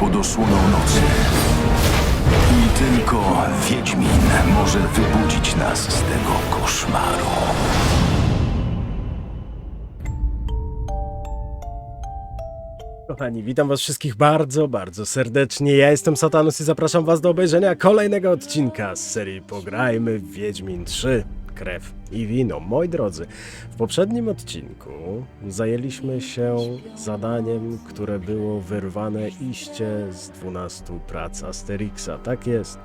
pod osłoną nocy. I tylko Wiedźmin może wybudzić nas z tego koszmaru. Kochani, witam was wszystkich bardzo, bardzo serdecznie. Ja jestem Satanus i zapraszam was do obejrzenia kolejnego odcinka z serii Pograjmy w Wiedźmin 3. Krew i wino. Moi drodzy, w poprzednim odcinku zajęliśmy się zadaniem, które było wyrwane iście z 12 prac Asterixa. Tak jest.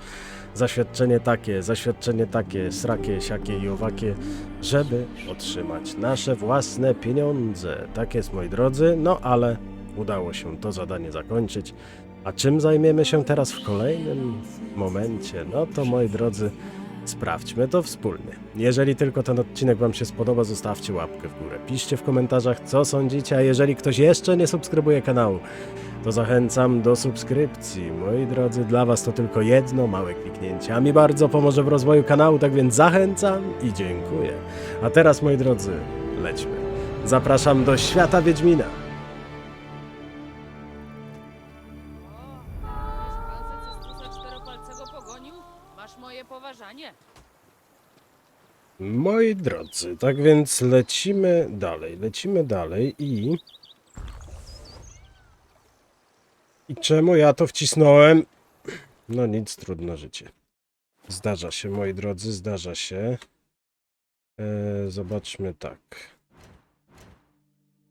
Zaświadczenie takie, zaświadczenie takie, srakie, siakie i owakie, żeby otrzymać nasze własne pieniądze. Tak jest, moi drodzy. No ale udało się to zadanie zakończyć. A czym zajmiemy się teraz w kolejnym momencie? No to moi drodzy, sprawdźmy to wspólnie. Jeżeli tylko ten odcinek Wam się spodoba, zostawcie łapkę w górę. Piszcie w komentarzach, co sądzicie, a jeżeli ktoś jeszcze nie subskrybuje kanału, to zachęcam do subskrypcji. Moi drodzy, dla Was to tylko jedno małe kliknięcie, a mi bardzo pomoże w rozwoju kanału, tak więc zachęcam i dziękuję. A teraz, moi drodzy, lećmy. Zapraszam do świata Wiedźmina. Moi drodzy, tak więc lecimy dalej, lecimy dalej i... I czemu ja to wcisnąłem? No nic, trudno życie. Zdarza się, moi drodzy, zdarza się. E, zobaczmy tak.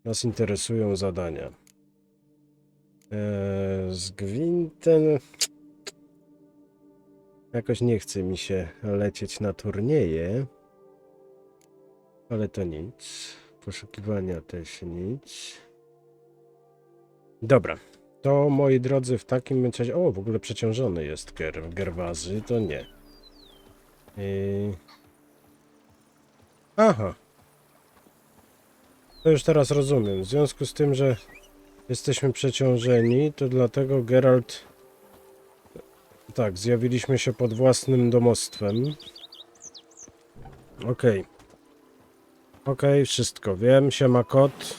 Nas interesują zadania. E, z Gwintem... Jakoś nie chce mi się lecieć na turnieje. Ale to nic. Poszukiwania też nic. Dobra. To moi drodzy, w takim razie. O, w ogóle przeciążony jest ger, gerwazy, to nie. Yy... Aha. To już teraz rozumiem. W związku z tym, że jesteśmy przeciążeni, to dlatego Geralt. Tak, zjawiliśmy się pod własnym domostwem. Okej. Okej, wszystko wiem. Siema kot.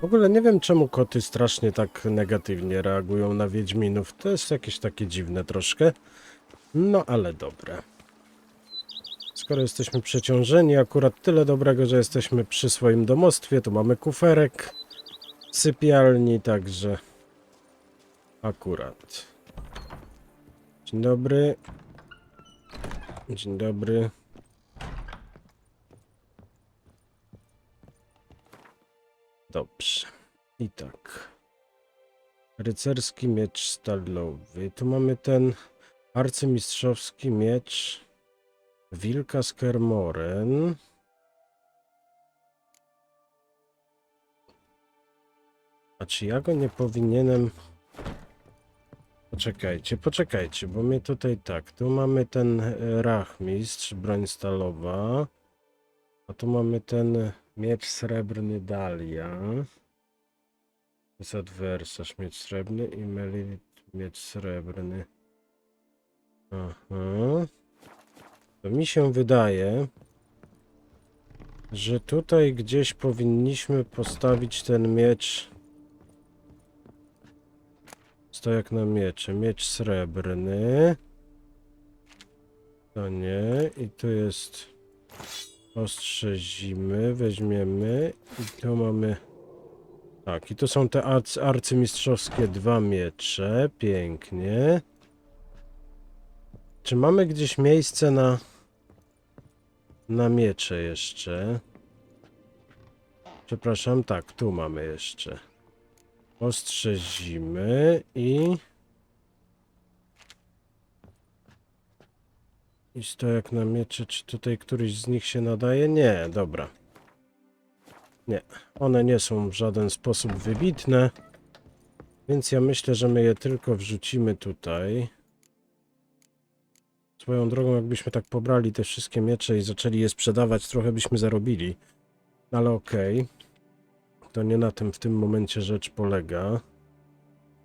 W ogóle nie wiem czemu koty strasznie tak negatywnie reagują na Wiedźminów. To jest jakieś takie dziwne troszkę. No ale dobre. Skoro jesteśmy przeciążeni, akurat tyle dobrego, że jesteśmy przy swoim domostwie, to mamy kuferek sypialni, także akurat. Dzień dobry. Dzień dobry. Dobrze. I tak. Rycerski miecz stalowy. Tu mamy ten arcymistrzowski miecz Wilka z Kermoren. A czy ja go nie powinienem... Poczekajcie, poczekajcie, bo mnie tutaj tak. Tu mamy ten e, Rachmistrz, broń stalowa. A tu mamy ten miecz srebrny Dalia. Jest adwersarz, miecz srebrny i Melit, miecz srebrny. Aha. To mi się wydaje, że tutaj gdzieś powinniśmy postawić ten miecz. Stojak na miecze. Miecz srebrny. To nie. I tu jest ostrze zimy. Weźmiemy. I tu mamy... Tak, i tu są te arcy, arcymistrzowskie dwa miecze. Pięknie. Czy mamy gdzieś miejsce na... Na miecze jeszcze? Przepraszam, tak, tu mamy jeszcze. Ostrze zimy i... I stojak na miecze, czy tutaj któryś z nich się nadaje? Nie, dobra. Nie, one nie są w żaden sposób wybitne. Więc ja myślę, że my je tylko wrzucimy tutaj. Swoją drogą, jakbyśmy tak pobrali te wszystkie miecze i zaczęli je sprzedawać, trochę byśmy zarobili. Ale okej. To nie na tym w tym momencie rzecz polega.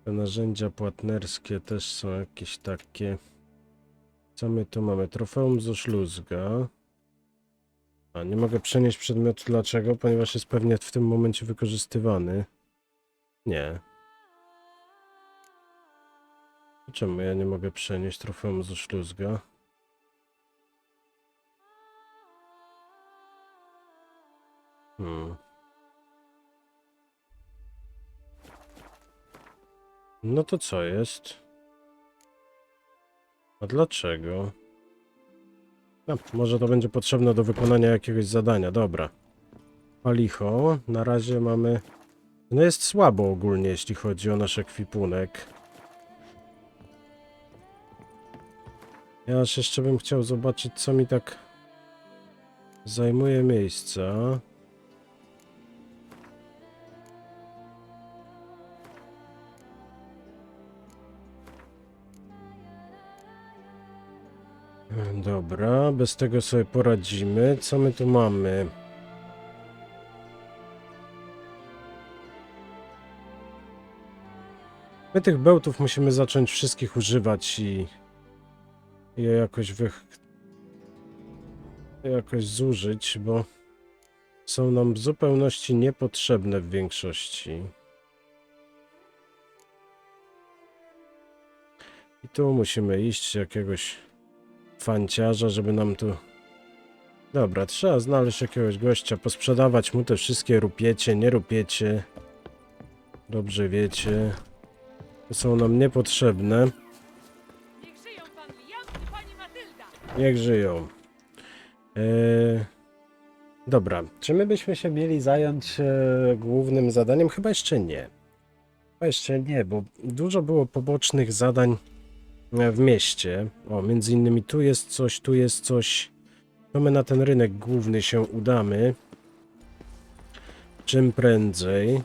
Te narzędzia płatnerskie też są jakieś takie. Co my tu mamy? Trofeum ze szluzga. A nie mogę przenieść przedmiotu. Dlaczego? Ponieważ jest pewnie w tym momencie wykorzystywany. Nie. Czemu ja nie mogę przenieść trofeum ze śluzga? Hmm. No to co jest? A dlaczego? No, może to będzie potrzebne do wykonania jakiegoś zadania. Dobra. Palicho. Na razie mamy... No jest słabo ogólnie, jeśli chodzi o nasz ekwipunek. Ja aż jeszcze bym chciał zobaczyć, co mi tak zajmuje miejsca. Dobra, bez tego sobie poradzimy. Co my tu mamy? My tych bełtów musimy zacząć wszystkich używać i je jakoś wy... jakoś zużyć, bo są nam w zupełności niepotrzebne w większości. I tu musimy iść jakiegoś fanciarza, żeby nam tu... Dobra, trzeba znaleźć jakiegoś gościa, posprzedawać mu te wszystkie rupiecie, nie rupiecie. Dobrze wiecie. To są nam niepotrzebne. Niech żyją pan Liam i pani Matylda! Niech żyją. Dobra, czy my byśmy się mieli zająć e, głównym zadaniem? Chyba jeszcze nie. Chyba jeszcze nie, bo dużo było pobocznych zadań w mieście. O, między innymi tu jest coś, tu jest coś. To my na ten rynek główny się udamy. Czym prędzej.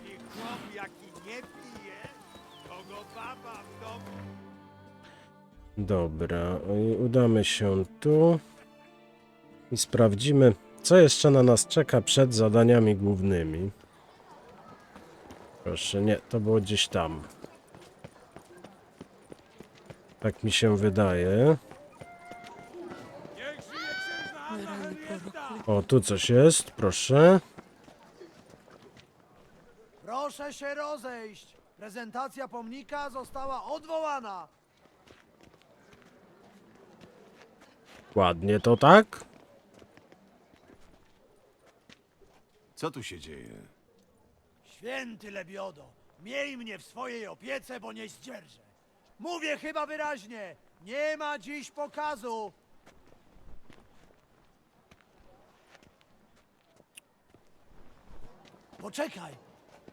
Dobra, udamy się tu i sprawdzimy, co jeszcze na nas czeka przed zadaniami głównymi. Proszę, nie, to było gdzieś tam. Tak mi się wydaje. O, tu coś jest, proszę. Proszę się rozejść. Prezentacja pomnika została odwołana. Ładnie to tak. Co tu się dzieje? Święty Lebiodo, miej mnie w swojej opiece, bo nie zdzierżę. Mówię chyba wyraźnie. Nie ma dziś pokazu. Poczekaj.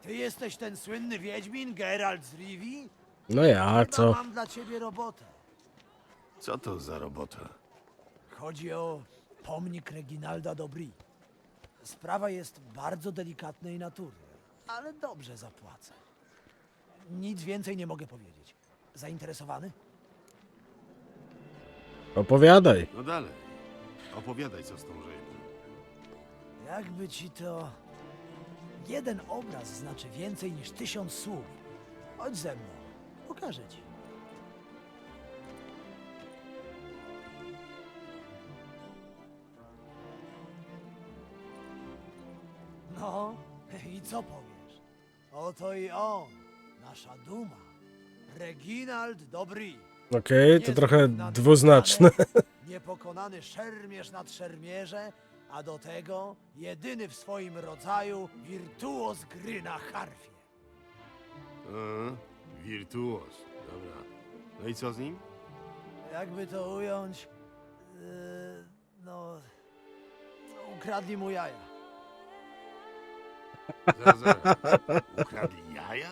Ty jesteś ten słynny wiedźmin Geralt z Rivii? No ja, Chyba co? mam dla ciebie robotę. Co to za robota? Chodzi o pomnik Reginalda Dobry. Sprawa jest bardzo delikatnej natury, ale dobrze zapłacę. Nic więcej nie mogę powiedzieć. Zainteresowany? Opowiadaj. No dalej. Opowiadaj, co z tą rzeźbą. Jakby ci to. Jeden obraz znaczy więcej niż tysiąc słów. Chodź ze mną, pokażę ci. No, i co powiesz? Oto i on, nasza duma. Reginald Dobry. Okej, to trochę dwuznaczne. Niepokonany szermierz nad szermierze, a do tego jedyny w swoim rodzaju wirtuoz gry na harfie. A, wirtuoz. Dobra. No i co z nim? Jakby to ująć, yy, no, ukradli mu jaja. Zaraz, zaraz. Ukradli jaja?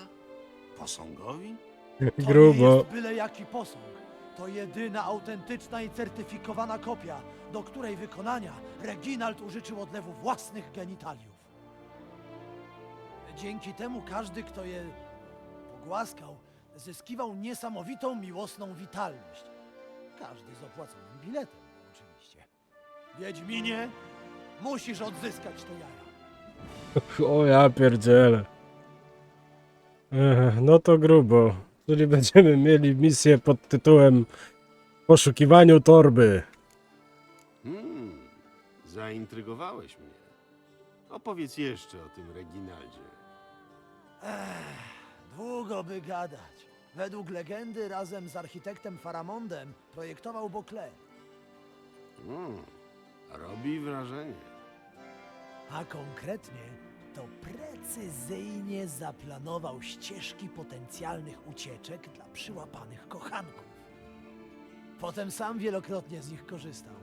Posągowi? To nie Grubo. jest byle jaki posąg. To jedyna autentyczna i certyfikowana kopia, do której wykonania Reginald użyczył odlewu własnych genitaliów. Dzięki temu każdy, kto je pogłaskał, zyskiwał niesamowitą miłosną witalność. Każdy z opłaconym biletem, oczywiście. Wiedźminie, musisz odzyskać te jaja. O ja pierdzielę. Ech, no to grubo. Czyli będziemy mieli misję pod tytułem Poszukiwaniu torby. Hmm, zaintrygowałeś mnie. Opowiedz jeszcze o tym Reginaldzie. Kogo by gadać? Według legendy razem z architektem Faramondem projektował Beauclerc. Mm, robi wrażenie. A konkretnie to precyzyjnie zaplanował ścieżki potencjalnych ucieczek dla przyłapanych kochanków. Potem sam wielokrotnie z nich korzystał.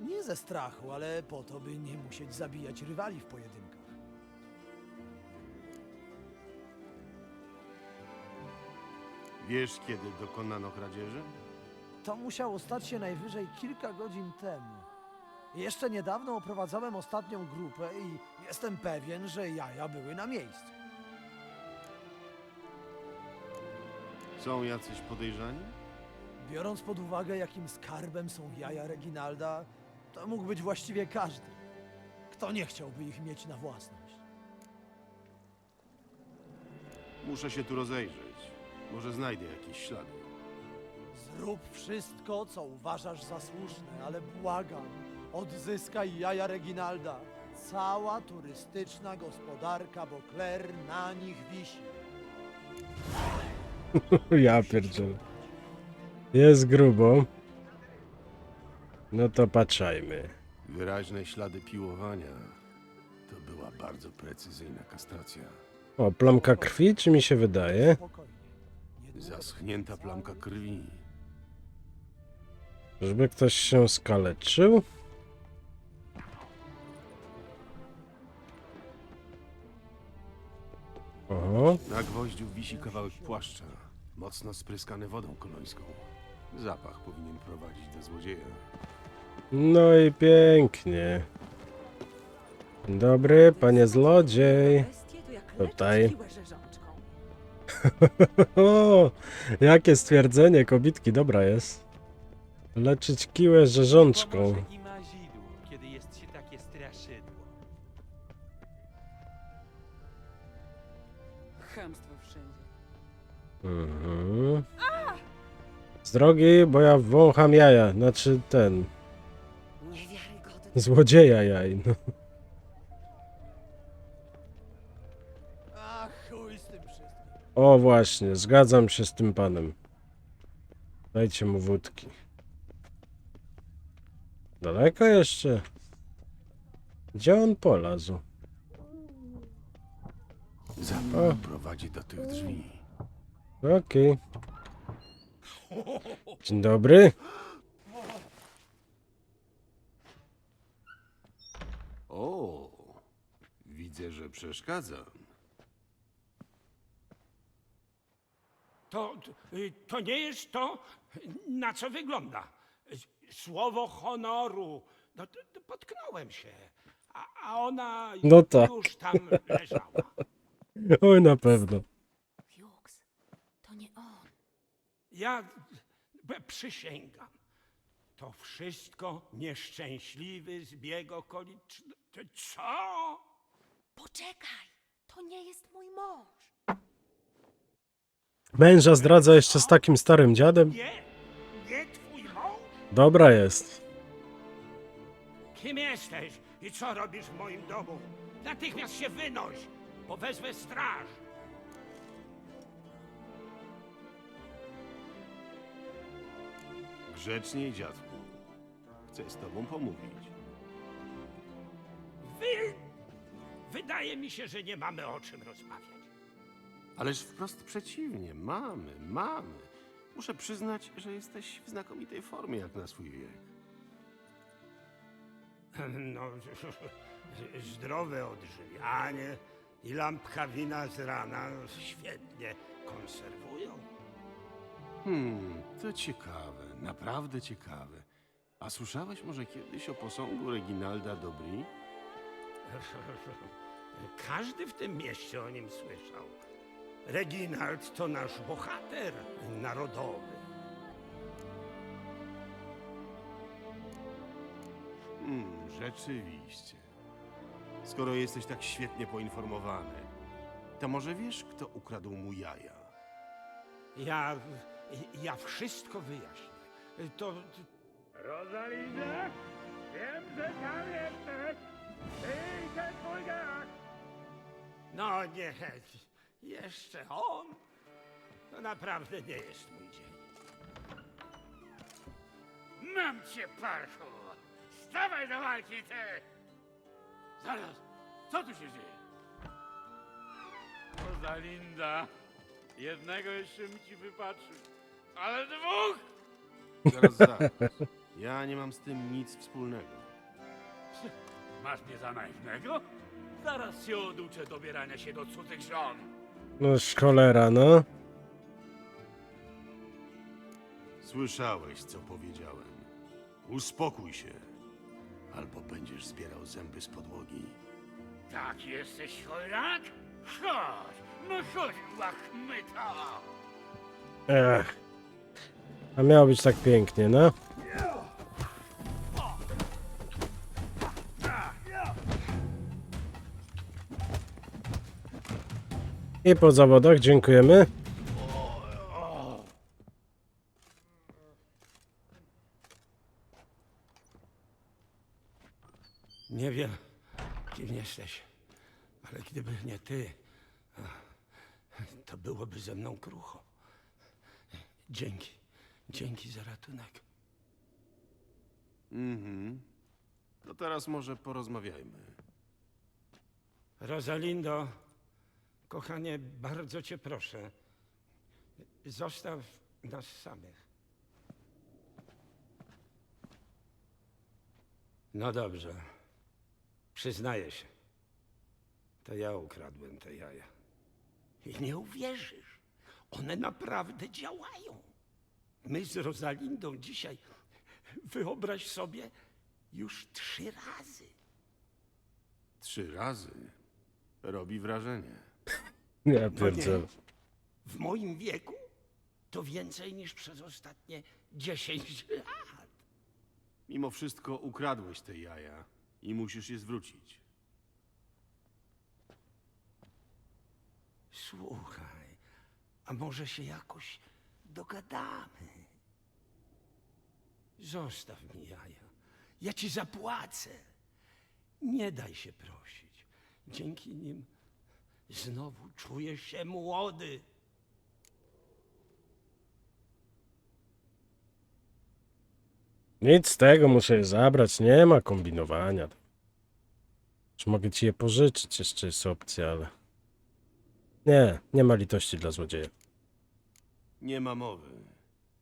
Nie ze strachu, ale po to, by nie musieć zabijać rywali w pojedynkach. Wiesz, kiedy dokonano kradzieży? To musiało stać się najwyżej kilka godzin temu. Jeszcze niedawno oprowadzałem ostatnią grupę i jestem pewien, że jaja były na miejscu. Są jacyś podejrzani? Biorąc pod uwagę, jakim skarbem są jaja Reginalda, to mógł być właściwie każdy. Kto nie chciałby ich mieć na własność? Muszę się tu rozejrzeć. Może znajdę jakieś ślady. Zrób wszystko, co uważasz za słuszne, ale błagam, odzyskaj jaja Reginalda. Cała turystyczna gospodarka Beauclerc na nich wisi. Ja pierdzielę. Jest grubo. No to patrzajmy. Wyraźne ślady piłowania. To była bardzo precyzyjna kastracja. O, plamka krwi, czy mi się wydaje? Spokojnie. Zaschnięta plamka krwi. Żeby ktoś się skaleczył? Oho, Na gwoździu wisi kawałek płaszcza, mocno spryskany wodą kolońską. Zapach powinien prowadzić do złodzieja. no i pięknie. Dzień Dobry, panie zlodziej. Bestie to jak Tutaj. O, jakie stwierdzenie, kobitki, dobra jest. Leczyć kiłę rzeżączką. Mhm. Z drogi, bo ja wącham jaja, znaczy ten, złodzieja jaj, no. O właśnie, zgadzam się z tym panem. Dajcie mu wódki. Daleko jeszcze? Gdzie on polazł? Zapach prowadzi do tych drzwi. Okej. Dzień dobry. O, widzę, że przeszkadzam. To, y, to nie jest to, na co wygląda. Słowo honoru. No, to, to potknąłem się. A, a ona No tak. już tam leżała. Oj, na pewno. Fuchs, to nie on. Ja przysięgam. To wszystko nieszczęśliwy zbieg okoliczności. Co? Poczekaj, to nie jest mój mąż. Męża zdradza jeszcze z takim starym dziadem? Nie? Nie twój mąż? Dobra jest. Kim jesteś i co robisz w moim domu? Natychmiast się wynoś, bo wezwę straż. Grzecznie, dziadku. Chcę z tobą pomówić. Wy... Wydaje mi się, że nie mamy o czym rozmawiać. Ależ wprost przeciwnie, mamy, mamy. Muszę przyznać, że jesteś w znakomitej formie jak na swój wiek. No, zdrowe odżywianie i lampka wina z rana świetnie konserwują. Hmm, to ciekawe, naprawdę ciekawe. A słyszałeś może kiedyś o posągu Reginalda Dobry? Każdy w tym mieście o nim słyszał. Reginald to nasz bohater narodowy. Hmm, rzeczywiście. Skoro jesteś tak świetnie poinformowany, to może wiesz, kto ukradł mu jaja? Ja, ja wszystko wyjaśnię. To... Rosalinda? Wiem, że tam jesteś. Wyjdę twój No nie, jeszcze on. to naprawdę nie jest mój dzień. Mam cię, parchu! Stawaj do walki, ty! Zaraz, co tu się dzieje? Rosalinda, jednego jeszcze mi ci wypatrzył, ale dwóch! Zaraz, zaraz. Ja nie mam z tym nic wspólnego. Masz mnie za naiwnego? Zaraz się oduczę dobierania się do cudzych żon. No cholera, no. Słyszałeś, co powiedziałem. Uspokój się, albo będziesz zbierał zęby z podłogi. Tak jesteś chojrak? Chodź, no chodź, łachmyta! Ech. A miało być tak pięknie, no. I po zawodach dziękujemy. Nie wiem, kim jesteś, ale gdyby nie ty, to byłoby ze mną krucho. Dzięki, dzięki za ratunek. Mhm. To teraz może porozmawiajmy. Rosalindo, kochanie, bardzo cię proszę, zostaw nas samych. No dobrze, przyznaję się. To ja ukradłem te jaja. I nie uwierzysz, one naprawdę działają. My z Rosalindą dzisiaj, wyobraź sobie, już trzy razy. Trzy razy. Robi wrażenie. Ja No pierdzielę. W moim wieku to więcej niż przez ostatnie 10 lat. Mimo wszystko ukradłeś te jaja i musisz je zwrócić. Słuchaj, a może się jakoś dogadamy? Zostaw mi jaja. Ja ci zapłacę. Nie daj się prosić. Dzięki nim znowu czujesz się młody. Nic z tego, muszę je zabrać. Nie ma kombinowania. Czy mogę ci je pożyczyć? Jeszcze jest opcja, ale... Nie, nie ma litości dla złodzieja. Nie ma mowy.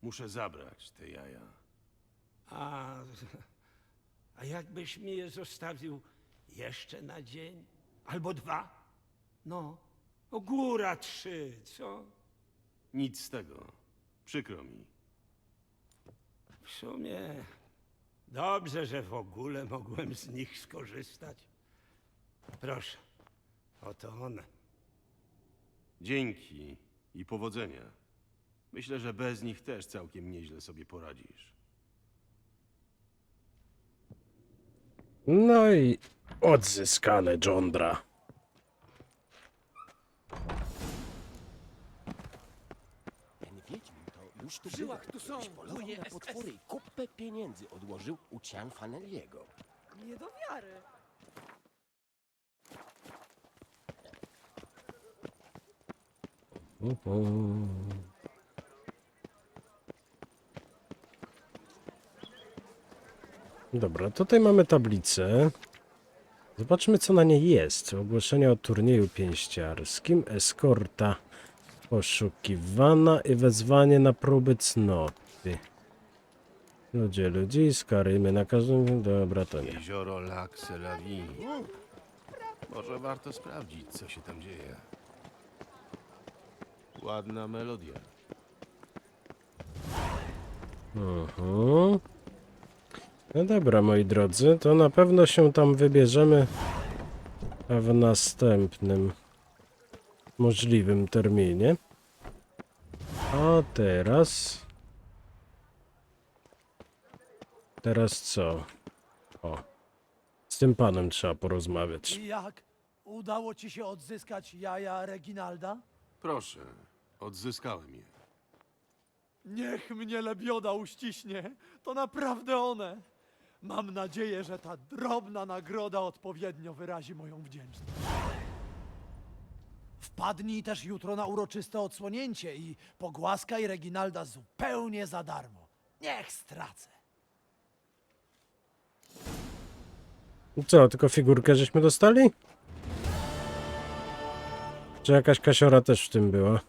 Muszę zabrać te jaja. A, a jakbyś mi je zostawił jeszcze na dzień? Albo dwa? No, o góra trzy, co? Nic z tego. Przykro mi. W sumie dobrze, że w ogóle mogłem z nich skorzystać. Proszę, oto one. Dzięki i powodzenia. Myślę, że bez nich też całkiem nieźle sobie poradzisz. No i odzyskane Jondra. Ten Wiedźmin to już tu był. tu są. Polował na potwory i kupę pieniędzy odłożył u Cian Faneliego. Nie do wiary. Uhu. Dobra, tutaj mamy tablicę. Zobaczmy, co na niej jest. Ogłoszenie o turnieju pięściarskim, eskorta poszukiwana i wezwanie na próby cnoty. Ludzie ludziska, rymy na każdym... Dobra, to nie. Jezioro Lac. Może warto sprawdzić, co się tam dzieje. Ładna melodia. Mhm. No dobra, moi drodzy, to na pewno się tam wybierzemy w następnym możliwym terminie. A teraz... Teraz co? O. Z tym panem trzeba porozmawiać. I jak? Udało ci się odzyskać jaja Reginalda? Proszę, odzyskałem je. Niech mnie lebioda uściśnie. To naprawdę one. Mam nadzieję, że ta drobna nagroda odpowiednio wyrazi moją wdzięczność. Wpadnij też jutro na uroczyste odsłonięcie i pogłaskaj Reginalda zupełnie za darmo. Niech stracę. Co, tylko figurkę żeśmy dostali? Czy jakaś kasiora też w tym była?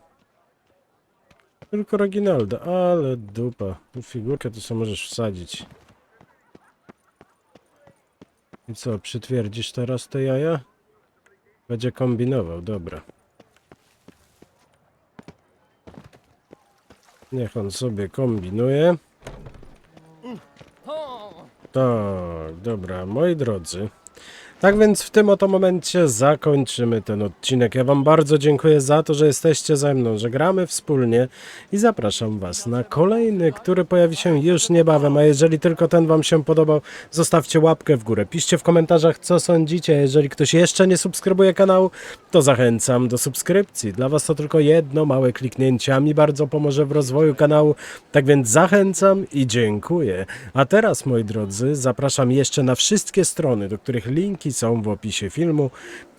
Tylko Reginalda, ale dupa. Figurkę to sobie możesz wsadzić. I co, przytwierdzisz teraz te jaja? Będzie kombinował, dobra. Niech on sobie kombinuje. Tak, dobra, moi drodzy. Tak więc w tym oto momencie zakończymy ten odcinek. Ja Wam bardzo dziękuję za to, że jesteście ze mną, że gramy wspólnie i zapraszam Was na kolejny, który pojawi się już niebawem. A jeżeli tylko ten Wam się podobał, zostawcie łapkę w górę. Piszcie w komentarzach, co sądzicie. Jeżeli ktoś jeszcze nie subskrybuje kanału, to zachęcam do subskrypcji. Dla Was to tylko jedno małe kliknięcie, a mi bardzo pomoże w rozwoju kanału. Tak więc zachęcam i dziękuję. A teraz, moi drodzy, zapraszam jeszcze na wszystkie strony, do których linki są w opisie filmu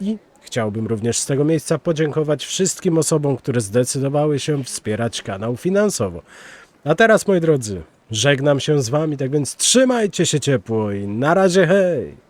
i chciałbym również z tego miejsca podziękować wszystkim osobom, które zdecydowały się wspierać kanał finansowo. A teraz, moi drodzy, żegnam się z Wami, tak więc trzymajcie się ciepło i na razie hej!